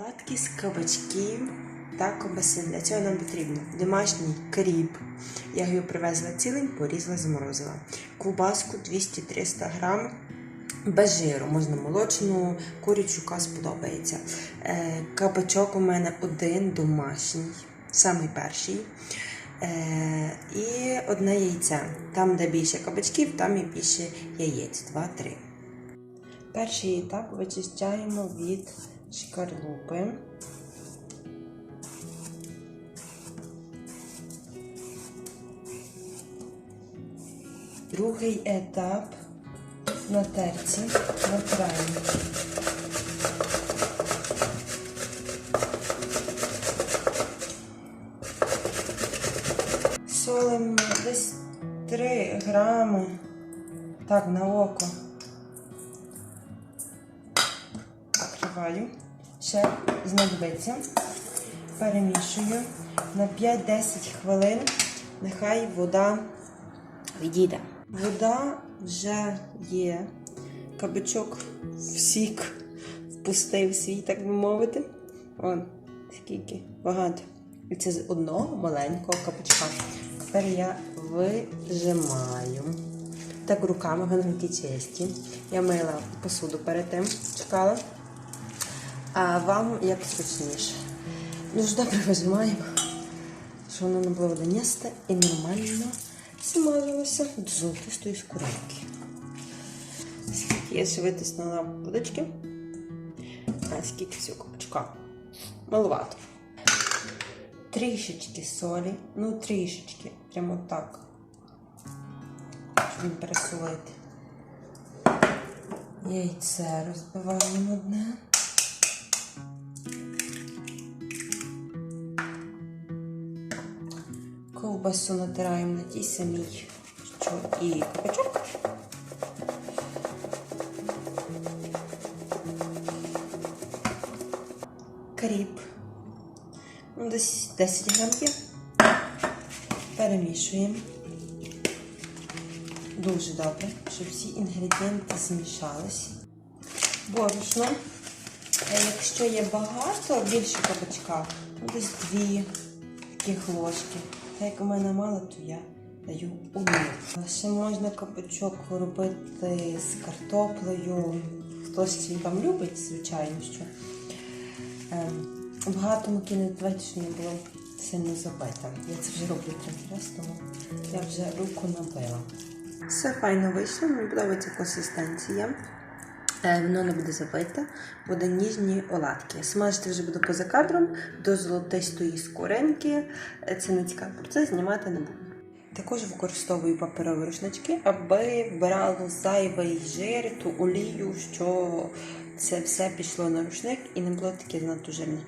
Оладки кабачків та ковбаси. Для цього нам потрібно домашній кріп. Я його привезла цілим, порізала, заморозила. Ковбаску 200-300 грам. Без жиру, можна молочну, курячу, яка сподобається. Е, кабачок у мене один домашній, самий перший. Е, і одне яйце. Там, де більше кабачків, там і більше яєць. Два-три. Перший етап вичищаємо від шкарлупи. Другий етап на терці натираємо. Солимо десь 3 грами. Так, на око. Закриваю. Ще знадобиться. Перемішую на 5-10 хвилин. Нехай вода відійде. Вода вже є. Кабачок всік впустив свій, так би мовити. Вон, скільки багато. І це з одного маленького кабачка. Тепер я вижимаю. Так руками вони чисті. Я мила посуду перед тим, чекала. А вам як зручніше. Дуже добре вижимаємо, щоб воно не було водянисте і нормально смажилося до золотистої. Скільки я ще витиснула водички, а скільки всього копчука. Маловато. Трішечки солі, ну трішечки, прямо так. Щоб не пересолити. Яйце розбиваємо одне. Ковбасу натираємо на тій самій, що і кабачок. Кріп. Ну, Десь 10 грам є. Перемішуємо. Дуже добре, щоб всі інгредієнти змішались. Борошно. Е, Якщо є багато, більше кабачка, ну десь дві таких ложки. Та як у мене мало, то я даю одну. Ще можна кабачок робити з картоплею. Хтось чи там любить, звичайно, що. Ем, Багато муки не давайте, щоб не було сильно забито. Я це вже роблю третій раз, тому я вже руку набила. Все файно вийшло, мені подобається консистенція. Е, Воно не буде забите, буде ніжні оладки. Смажити вже буду поза кадром до золотистої скоринки. Е, Це не цікавий процес, знімати не буду. Також використовую паперові рушнички, аби вбирало зайвий жир, ту олію, що це все пішло на рушник і не було таке занадто жирне.